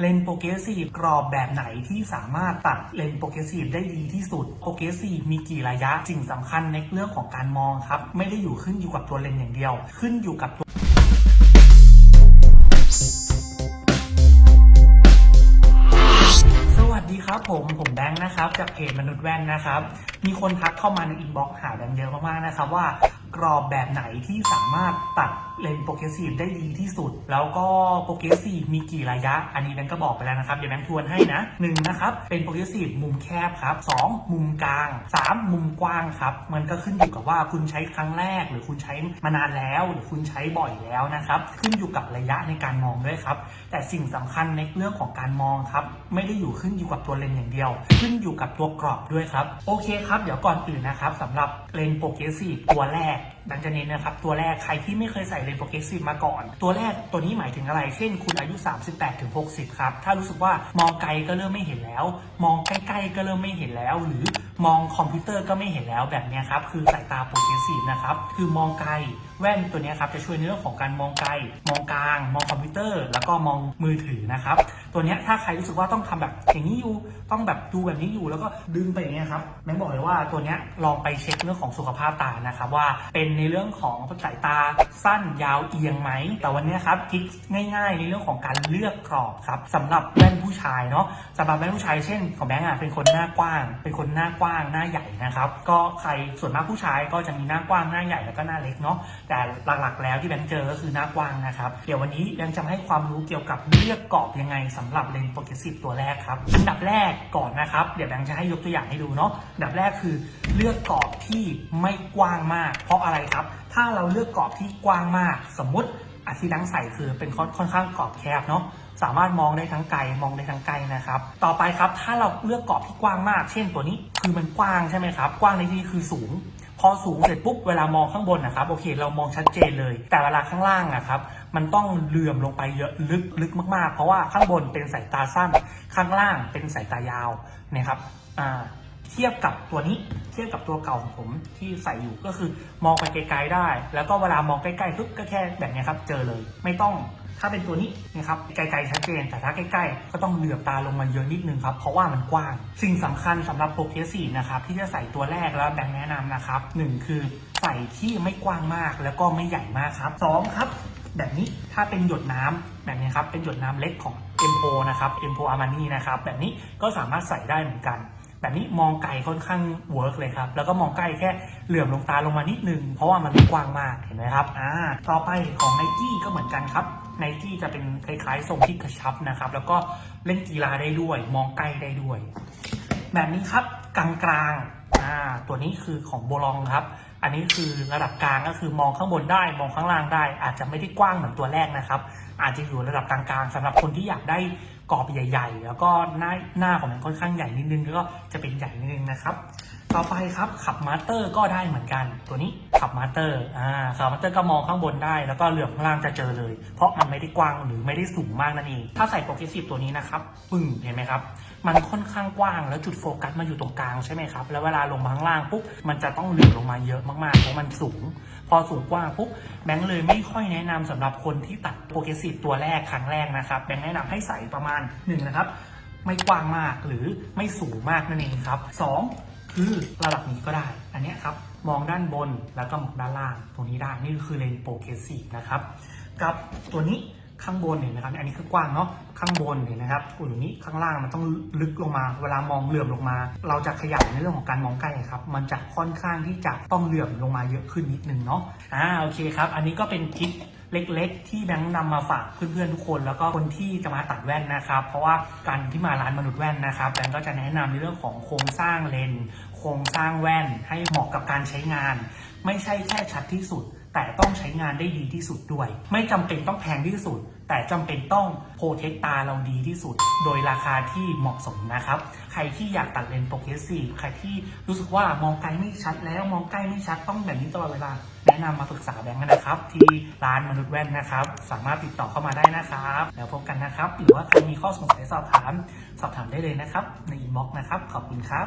เลนส์โปรเกรสซีฟกรอบแบบไหนที่สามารถตัดเลนส์โปรเกรสซีฟได้ดีที่สุดโปรเกรสซีฟมีกี่ระยะสิ่งสำคัญในเรื่องของการมองครับ ไม่ได้อยู่ขึ้นอยู่กับตัวเลนส์อย่างเดียว ขึ้นอยู่กับตัวสวัสดีครับผม ผมแบงค์นะครับ จากเพจมนุษย์แว่นนะครับ มีคนทักเข้ามาในอินบ็อกซ์หาแบงค์เยอะมากๆนะครับว่ากรอบแบบไหนที่สามารถตัด เลนโปรเกรสซีฟได้ดีที่สุด แล้วก็โปรเกรสซีฟมีกี่ระยะ อันนี้แบงค์ก็บอกไปแล้วนะครับ เดี๋ยวแบงค์ทวนให้นะหนึ่งนะครับ เป็นโปรเกรสซีฟมุมแคบครับสองมุมกลางสามมุมกว้างครับ มันก็ขึ้นอยู่กับว่าคุณใช้ครั้งแรก หรือคุณใช้มานานแล้ว หรือคุณใช้บ่อยแล้วนะครับ ขึ้นอยู่กับระยะในการมองด้วยครับ แต่สิ่งสำคัญในเรื่องของการมองครับ ไม่ได้อยู่ขึ้นอยู่กับตัวเลนอย่างเดียว ขึ้นอยู่กับตัวกรอบด้วยครับ โอเคครับ เดี๋ยวก่อนอื่นนะครับสำหรับเลนโปรเกรสซีฟตัวแรกดังจะเน้นนะครับ ตัวแรกใครที่ไม่เคยใส่เลนโปรเกรสซีฟมาก่อน ตัวแรกตัวนี้หมายถึงอะไร เช่น คุณอายุ 38ถึง60 ครับ ถ้ารู้สึกว่ามองไกลก็เริ่มไม่เห็นแล้ว มองใกล้ๆก็เริ่มไม่เห็นแล้ว หรือ มองคอมพิวเตอร์ก็ไม่เห็นแล้วแบบนี้ครับคือสายตาโปรเกรสซีฟนะครับคือมองไกลแว่นตัวนี้ครับจะช่วยในเรื่องของการมองไกล มองกลาง มองคอมพิวเตอร์ แล้วก็มองมือถือนะครับ ตัวนี้ถ้าใครรู้สึกว่าต้องทำแบบอย่างนี้อยู่ ต้องแบบดูแบบนี้อยู่ แล้วก็ดึงไปอย่างเงี้ครับแม่งบอกเลยว่าตัวนี้ลองไปเช็คเรื่องของสุขภาพตานะครับว่าเป็นในเรื่องของสายตาสั้นยาวเอียงไหม แต่วันนี้ครับทริคง่าย ๆ ในเรื่องของการเลือกกรอบครับสำหรับแว่นผู้ชายเนาะสำหรับแว่นผู้ชายเช่นของแบงค์อะเป็นคนหน้ากว้าง เป็นคนหน้ากว้างหน้าใหญ่นะครับก็ใครส่วนมากผู้ชายก็จะมีหน้ากว้างหน้าใหญ่แล้วก็หน้าเล็กเนาะแต่หลักๆแล้วที่แบงค์เจอก็คือหน้ากว้างนะครับเดี๋ยววันนี้แบงค์จะให้ความรู้เกี่ยวกับเลือกกรอบยังไงสำหรับเลนส์โปรเกรสซีฟตัวแรกครับอันดับแรกก่อนนะครับเดี๋ยวแบงค์จะให้ยกตัวอย่างให้ดูเนาะอันดับแรกคือเลือกกรอบที่ไม่กว้างมาก เพราะอะไรครับ ถ้าเราเลือกกรอบที่กว้างมาก สมมติอาที่ดังใส่คือเป็นคอนค่อนข้างกรอบแคบเนาะ สามารถมองได้ทั้งไกลมองได้ทั้งไกลนะครับ ต่อไปครับถ้าเราเลือกกรอบที่กว้างมาก เช่นตัวนี้คือมันกว้างใช่ไหมครับ กว้างในที่นี้คือสูง พอสูงเสร็จปุ๊บเวลามองข้างบนนะครับโอเค เรามองชัดเจนเลย แต่เวลาข้างล่างนะครับ มันต้องเหลื่อมลงไปเยอะลึกลึกมากๆ เพราะว่าข้างบนเป็นสายตาสั้น ข้างล่างเป็นสายตายาวนะครับอ่าเทียบกับตัวนี้เทียบกับตัวเก่าของผมที่ใส่อยู่ก็คือมองไปไกลๆได้ แล้วก็เวลามองใกล้ๆปุ๊บก็แค่แบบนี้ครับ เจอเลย ไม่ต้อง ถ้าเป็นตัวนี้นะครับไกลๆชัดเจน แต่ถ้าใกล้ๆ ก็ต้องเหลือบตาลงมาเยอะนิดนึงครับ เพราะว่ามันกว้าง สิ่งสำคัญสำหรับโปรเกรสซีฟนะครับที่จะใส่ตัวแรกแล้วแบงค์แนะนำนะครับหนึ่งคือใส่ที่ไม่กว้างมากแล้วก็ไม่ใหญ่มากครับสองครับแบบนี้ถ้าเป็นหยดน้ำแบบนี้ครับเป็นหยดน้ำเล็กของ M4 นะครับ M4 Armani นะครับแบบนี้ก็สามารถใส่ได้เหมือนกันแบบนี้มองไกลค่อนข้างเวิร์กเลยครับ แล้วก็มองใกล้แค่เหลื่อมลงตาลงมานิดนึง เพราะว่ามันกว้างมาก เห็นไหมครับ อ่า ต่อไปของ n i กี้ก็เหมือนกันครับ n i กี้จะเป็นคล้ายๆทรงที่กระชับนะครับ แล้วก็เล่นกีฬาได้ด้วย มองใกล้ได้ด้วย แบบนี้ครับกลางๆอ่าตัวนี้คือของโบลองครับ อันนี้คือระดับกลางก็คือมองข้างบนได้ มองข้างล่างได้ อาจจะไม่ได้กว้างเหมือนตัวแรกนะครับ อาจจะอยู่ระดับกลางๆสำหรับคนที่อยากได้กรอบใหญ่ ๆ แล้วก็หน้าหน้าของมันค่อนข้างใหญ่นิดนึงแล้วก็จะเป็นใหญ่นิดนึงนะครับ ต่อไปครับขับมาสเตอร์ก็ได้เหมือนกัน ตัวนี้ขับมาสเตอร์อ่าขับมาสเตอร์ก็มองข้างบนได้ แล้วก็เหลือบข้างล่างจะเจอเลย เพราะมันไม่ได้กว้างหรือไม่ได้สูงมากนั่นเอง ถ้าใส่โปรเกรสซีฟตัวนี้นะครับปึ้งเห็นไหมครับ มันค่อนข้างกว้างแล้วจุดโฟกัสมาอยู่ตรงกลางใช่ไหมครับ แล้วเวลาลงมาข้างล่างปุ๊บมันจะต้องเหลื่อมลงมาเยอะมากๆเพราะมันสูง พอสูงกว้างปุ๊บแบงค์เลยไม่ค่อยแนะนำสำหรับคนที่ตัดโปรเกรสซีฟตัวแรกครั้งแรกนะครับแบงค์แนะนำให้ใส่ประมาณหนึ่งนะครับไม่กว้างมากหรือไม่สูงมากนั่นเองครับสอง คือระดับนี้ก็ได้ อันนี้ครับ มองด้านบนแล้วก็มองด้านล่าง ตรงนี้ได้ นี่คือเลนส์โปรเกรสซีฟนะครับ กับตัวนี้ข้างบนเห็นไหมครับ อันนี้คือกว้างเนาะ ข้างบนเห็นนะครับอุ่นนี้ข้างล่างมันต้องลึกลงมา เวลามองเหลื่อมลงมา เราจะขยายในเรื่องของการมองใกล้ครับ มันจะค่อนข้างที่จะต้องเหลื่อมลงมาเยอะขึ้นนิดนึงเนาะ อ่า โอเคครับ อันนี้ก็เป็นทริคเล็กๆ ที่แบงค์นำมาฝากเพื่อนๆทุกคน แล้วก็คนที่จะมาตัดแว่นนะครับ เพราะว่าการที่มาร้านมนุษย์แว่นนะครับแบงค์ก็จะแนะนำในเรื่องของโครงสร้างเลนโครงสร้างแว่นให้เหมาะกับการใช้งาน ไม่ใช่แค่ชัดที่สุด แต่ต้องใช้งานได้ดีที่สุดด้วย ไม่จำเป็นต้องแพงที่สุด แต่จำเป็นต้องโปรเทคตาเราดีที่สุด โดยราคาที่เหมาะสมนะครับ ใครที่อยากตัดเลนส์โปรเกรสซีฟใครที่รู้สึกว่ามองไกลไม่ชัดแล้วมองใกล้ไม่ชัดต้องแบบนี้ตลอดเวลาแนะนำมาปรึกษาแบงค์นะครับ ที่ร้านมนุษย์แว่นนะครับ สามารถติดต่อเข้ามาได้นะครับ แล้วพบกันนะครับ หรือว่าใครมีข้อสงสัยสอบถาม สอบถามได้เลยนะครับ ในอินบ็อกซ์นะครับ ขอบคุณครับ